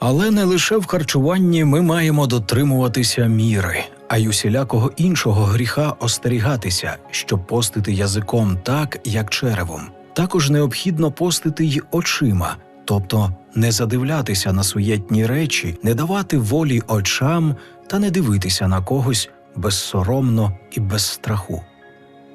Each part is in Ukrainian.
Але не лише в харчуванні ми маємо дотримуватися міри, а й усілякого іншого гріха остерігатися, щоб постити язиком так, як черевом. Також необхідно постити й очима, тобто не задивлятися на суєтні речі, не давати волі очам та не дивитися на когось безсоромно і без страху.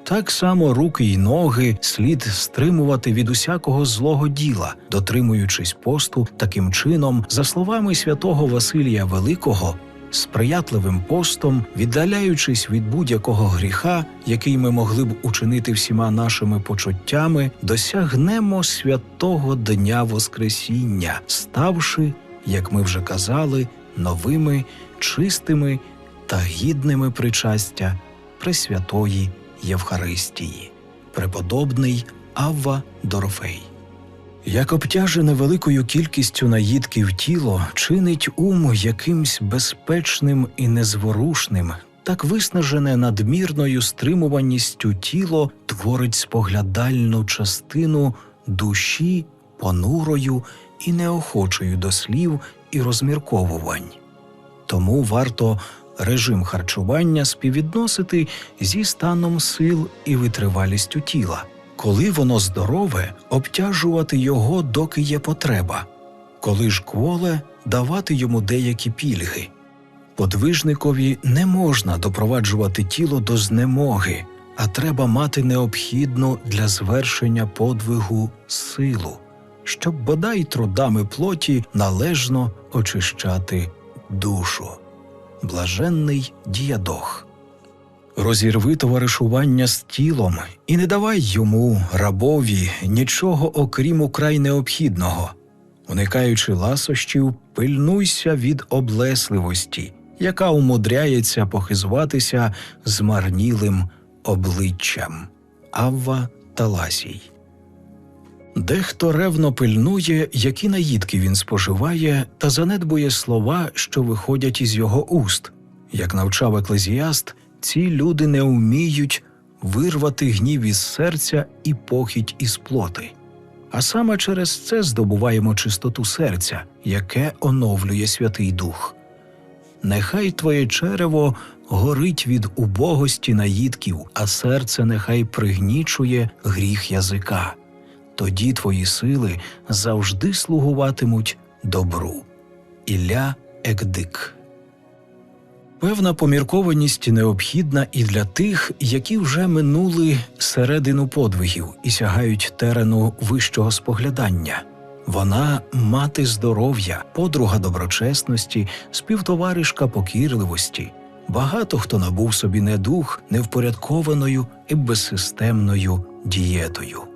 Так само руки й ноги слід стримувати від усякого злого діла, дотримуючись посту таким чином, за словами святого Василія Великого, сприятливим постом, віддаляючись від будь-якого гріха, який ми могли б учинити всіма нашими почуттями, досягнемо святого Дня Воскресіння, ставши, як ми вже казали, новими, чистими та гідними причастя Пресвятої Євхаристії, преподобний Авва Дорофей. Як обтяжене великою кількістю наїдків тіло чинить ум якимсь безпечним і незворушним, так виснажене надмірною стримуваністю тіло творить споглядальну частину душі понурою і неохочою до слів і розмірковувань. Тому варто режим харчування співвідносити зі станом сил і витривалістю тіла. Коли воно здорове, обтяжувати його, доки є потреба, коли ж кволе, давати йому деякі пільги. Подвижникові не можна допроваджувати тіло до знемоги, а треба мати необхідну для звершення подвигу силу, щоб бодай трудами плоті належно очищати душу. Блаженний діядох. Розірви товаришування з тілом і не давай йому, рабові, нічого окрім украй необхідного. Уникаючи ласощів, пильнуйся від облесливості, яка умудряється похизуватися змарнілим обличчям. Авва Таласій. Дехто ревно пильнує, які наїдки він споживає, та занедбує слова, що виходять із його уст. Як навчав еклезіаст, ці люди не вміють вирвати гнів із серця і похідь із плоти. А саме через це здобуваємо чистоту серця, яке оновлює Святий Дух. Нехай твоє черево горить від убогості наїдків, а серце нехай пригнічує гріх язика тоді твої сили завжди слугуватимуть добру. Ілля Екдик. Певна поміркованість необхідна і для тих, які вже минули середину подвигів і сягають терену вищого споглядання. Вона мати здоров'я, подруга доброчесності, співтоваришка покірливості. Багато хто набув собі недух невпорядкованою і безсистемною дієтою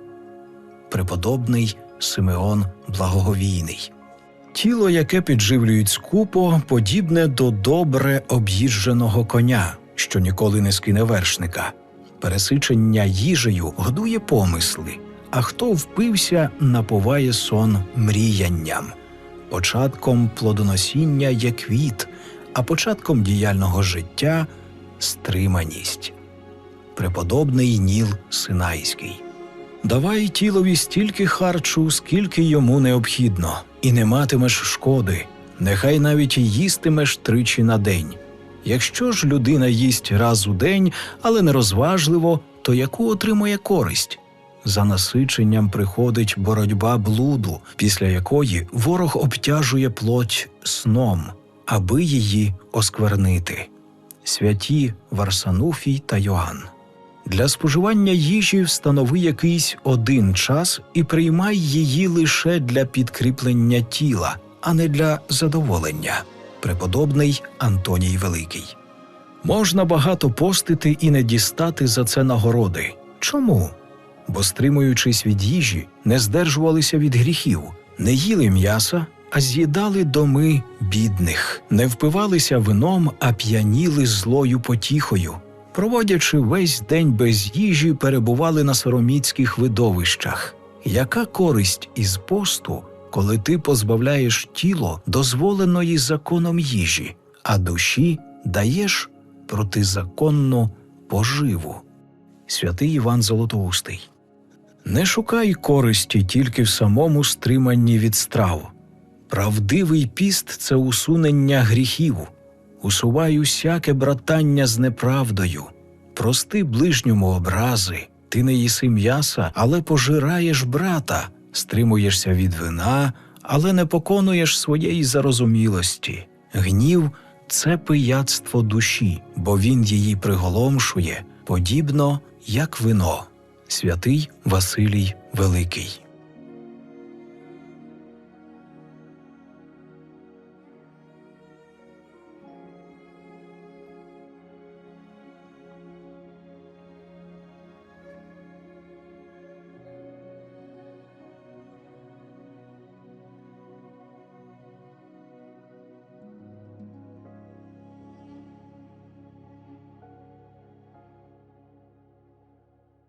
преподобний Симеон Благоговійний. Тіло, яке підживлюють скупо, подібне до добре об'їждженого коня, що ніколи не скине вершника. Пересичення їжею годує помисли, а хто впився, наповає сон мріянням. Початком плодоносіння є квіт, а початком діяльного життя стриманість. Преподобний Ніл Синайський. Давай тілові стільки харчу, скільки йому необхідно, і не матимеш шкоди, нехай навіть їстимеш тричі на день. Якщо ж людина їсть раз у день, але нерозважливо, то яку отримує користь? За насиченням приходить боротьба блуду, після якої ворог обтяжує плоть сном, аби її осквернити. Святі Варсануфій та Йоанн. Для споживання їжі встанови якийсь один час і приймай її лише для підкріплення тіла, а не для задоволення. Преподобний Антоній Великий. Можна багато постити і не дістати за це нагороди. Чому? Бо, стримуючись від їжі, не здержувалися від гріхів, не їли м'яса, а з'їдали доми бідних, не впивалися вином, а п'яніли злою потіхою проводячи весь день без їжі, перебували на сороміцьких видовищах. Яка користь із посту, коли ти позбавляєш тіло дозволеної законом їжі, а душі даєш протизаконну поживу? Святий Іван Золотоустий. Не шукай користі тільки в самому стриманні від страв. Правдивий піст це усунення гріхів, усувай усяке братання з неправдою, прости ближньому образи, ти не їси м'яса, але пожираєш брата, стримуєшся від вина, але не поконуєш своєї зарозумілості. Гнів це пияцтво душі, бо він її приголомшує, подібно як вино. Святий Василій Великий.